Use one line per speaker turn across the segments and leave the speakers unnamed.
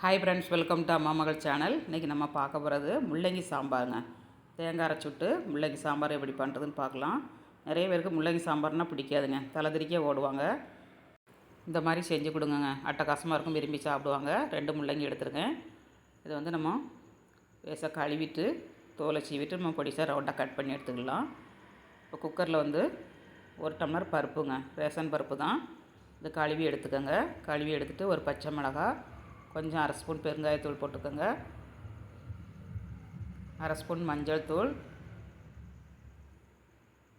Hi friends welcome to அம்மா மகள் channel இன்றைக்கி நம்ம பார்க்க போகிறது முள்ளங்கி சாம்பாருங்க. தேங்காய் அரைச்சுட்டு முள்ளங்கி சாம்பார் எப்படி பண்ணுறதுன்னு பார்க்கலாம். நிறைய பேருக்கு முள்ளங்கி சாம்பார்னால் பிடிக்காதுங்க. தலைதிரிக்கே ஓடுவாங்க. இந்த மாதிரி செஞ்சு கொடுங்கங்க. அட்டகாசமாக இருக்கும் விரும்பி சாப்பிடுவாங்க. ரெண்டு முள்ளங்கி எடுத்துருக்கேன் இதை வந்து நம்ம லேசாக கழுவிட்டு தோலை சீவிட்டு நம்ம பொடிசாக ரவுண்டாக கட் பண்ணி எடுத்துக்கலாம். இப்போ குக்கரில் வந்து ஒரு டம்ளர் பருப்புங்க. ரேஷன் பருப்பு தான். இது கழுவி எடுத்துக்கோங்க. கழுவி எடுத்துகிட்டு ஒரு பச்சை மிளகாய் கொஞ்சம் அரை ஸ்பூன் பெருங்காயத்தூள் போட்டுக்கோங்க. அரை ஸ்பூன் மஞ்சள் தூள்.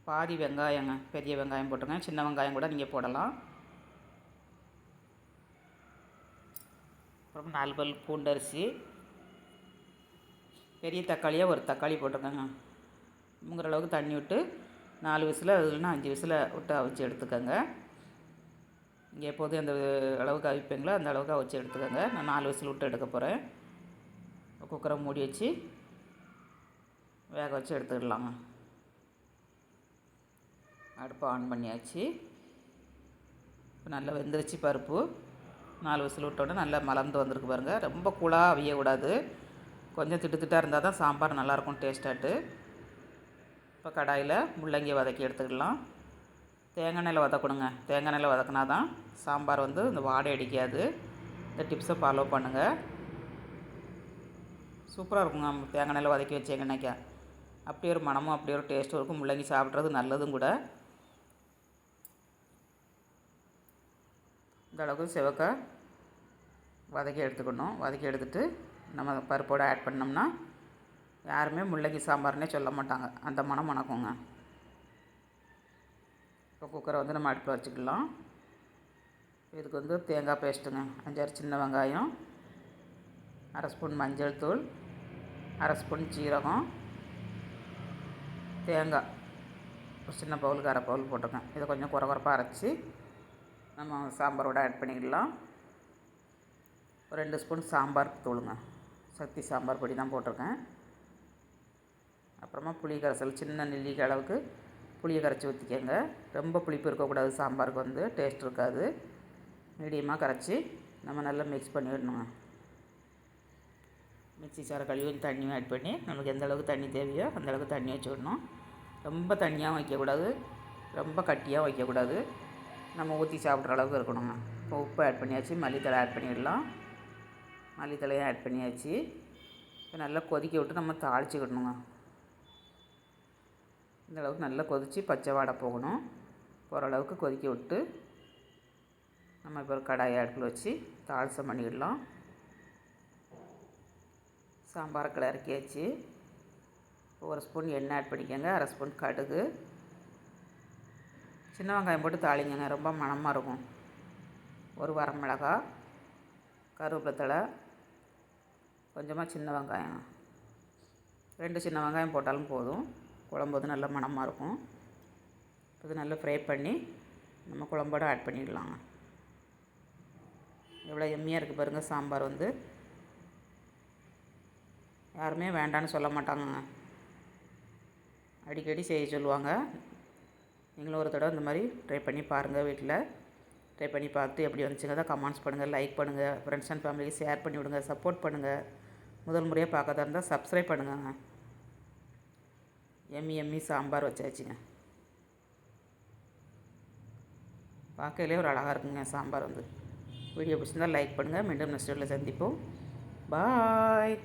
பாதி வெங்காயங்க பெரிய வெங்காயம் போட்டுங்க சின்ன வெங்காயம் கூட நீங்கள் போடலாம். அப்புறம் நாலு பல் பூண்டரிசி பெரிய தக்காளியாக ஒரு தக்காளி போட்டுக்கோங்க. முங்குற அளவுக்கு தண்ணி விட்டு நாலு விசில் இல்லைன்னா அஞ்சு விசில் விட்டு அவிச்சு எடுத்துக்கோங்க. நீங்கள் எப்போதும் அந்த அளவுக்கு அவிப்பீங்களோ அந்த அளவுக்கு அவிச்சு எடுத்துக்கோங்க. நான் நாலு விசில் விட்டு எடுக்க போகிறேன் குக்கரை மூடி வச்சு வேக வச்சு எடுத்துக்கலாம் அடுப்பை ஆன் பண்ணியாச்சு. இப்போ நல்லா வெந்துருச்சு பருப்பு. நாலு விசில் விட்டோன்னே நல்லா மலர்ந்து வந்திருக்கு பாருங்கள் ரொம்ப கூழாக அவியக்கூடாது. கொஞ்சம் திட்டு திட்டாக இருந்தால் தான் சாம்பார் நல்லாயிருக்கும் டேஸ்ட்டாட்டு. இப்போ கடாயில் முள்ளங்கி வதக்கி எடுத்துக்கலாம். தேங்காய் எண்ணெயில் வதக்கணுங்க. தேங்காய் எண்ணெயில் வதக்கினா தான் சாம்பார் வந்து இந்த வாடை அடிக்காது. இந்த டிப்ஸை ஃபாலோ பண்ணுங்கள் சூப்பராக இருக்குங்க. தேங்காய் எண்ணெயில் வதக்கி வச்சேங்கன்னாக்கா அப்படி ஒரு மனமும் அப்படி ஒரு டேஸ்ட்டும் இருக்கும். முள்ளங்கி சாப்பிட்றது நல்லதும் கூட. இந்த அளவுக்கு சிவக்க வதக்கி எடுத்துக்கணும். வதக்கி எடுத்துகிட்டு நம்ம பருப்போடு ஆட் பண்ணோம்னா யாருமே முள்ளங்கி சாம்பார்னே சொல்ல மாட்டாங்க. அந்த மனம் மணக்குங்க. இப்போ குக்கரை வந்து நம்ம அடுப்பில் வச்சுக்கலாம். இதுக்கு வந்து தேங்காய் பேஸ்ட்டுங்க அஞ்சாறு சின்ன வெங்காயம் அரை ஸ்பூன் மஞ்சள் தூள் அரை ஸ்பூன் சீரகம் தேங்காய். ஒரு சின்ன பவுலுக்கு அரை பவுல் போட்டுக்கேன் இதை கொஞ்சம் குறை குறப்பாக அரைச்சி நம்ம சாம்பாரோட ஆட் பண்ணிக்கலாம். ஒரு ரெண்டு ஸ்பூன் சாம்பார் தூளுங்க. சக்தி சாம்பார் பொடி தான் போட்டிருக்கேன். அப்புறமா புளி கரைசல் சின்ன நெல்லிக்கு அளவுக்கு புளியை கரைச்சி ஊற்றிக்கோங்க ரொம்ப புளிப்பு இருக்கக்கூடாது சாம்பாருக்கு வந்து. டேஸ்ட் இருக்காது. மீடியமாக கரைச்சி நம்ம நல்லா மிக்ஸ் பண்ணிவிடணுங்க மிக்சி மிக்ஸி கழுவி தண்ணியும் ஆட் பண்ணி நமக்கு எந்த அளவுக்கு தண்ணி தேவையோ அந்த அளவுக்கு தண்ணி வச்சு விடணும். ரொம்ப தண்ணியாக வைக்கக்கூடாது. ரொம்ப கட்டியாக வைக்கக்கூடாது. நம்ம ஊற்றி சாப்பிட்ற அளவுக்கு இருக்கணுங்க. இப்போ உப்பு ஆட் பண்ணியாச்சு மல்லித்தலை ஆட் பண்ணிடலாம். மல்லித்தலையும் ஆட் பண்ணியாச்சு. இப்போ நல்லா கொதிக்க விட்டு நம்ம தாளிச்சுக்கிடணுங்க. இந்தளவுக்கு நல்லா கொதித்து பச்சை வாடை போகணும். ஓரளவுக்கு அளவுக்கு கொதிக்க விட்டு நம்ம இப்போ ஒரு கடாயை அடுப்பில் வச்சு தாளிசம் பண்ணிடலாம். சாம்பார் இறக்கி இறக்கியாச்சு ஒரு ஸ்பூன் எண்ணெய் ஆட் பண்ணிக்கோங்க. அரை ஸ்பூன் கடுகு. சின்ன வெங்காயம் போட்டு தாளிங்கங்க. ரொம்ப மணமாக இருக்கும். ஒரு வரமிளகா கருவேப்பிலை தழை கொஞ்சமாக சின்ன வெங்காயம். ரெண்டு சின்ன வெங்காயம் போட்டாலும் போதும். குழம்பு வந்து நல்ல மணமாக இருக்கும். இது நல்லா ஃப்ரை பண்ணி நம்ம குழம்போட ஆட் பண்ணிடலாங்க. எவ்வளோ எம்மியாக இருக்குது பாருங்கள் சாம்பார் வந்து. யாருமே வேண்டான்னு சொல்ல மாட்டாங்கங்க. அடிக்கடி செய்ய சொல்லுவாங்க. நீங்களும் ஒரு தடவை இந்த மாதிரி ட்ரை பண்ணி பாருங்கள் வீட்டில். ட்ரை பண்ணி பார்த்து எப்படி வந்துச்சுங்க தான் கமெண்ட்ஸ் பண்ணுங்கள் லைக் பண்ணுங்கள் ஃப்ரெண்ட்ஸ் அண்ட் ஃபேமிலிக்கு ஷேர் பண்ணி விடுங்க சப்போர்ட் பண்ணுங்கள் முதல் முறையாக பார்க்கறதா இருந்தால் சப்ஸ்கிரைப் பண்ணுங்கங்க. எம்மி எம்மி சாம்பார் வச்சாச்சுங்க. பார்க்கலே ஒரு அழகாக இருக்குங்க சாம்பார் வந்து. வீடியோ பிடிச்சிருந்தால் லைக் பண்ணுங்கள் மீண்டும் நெக்ஸ்ட் சந்திப்போம். பாய்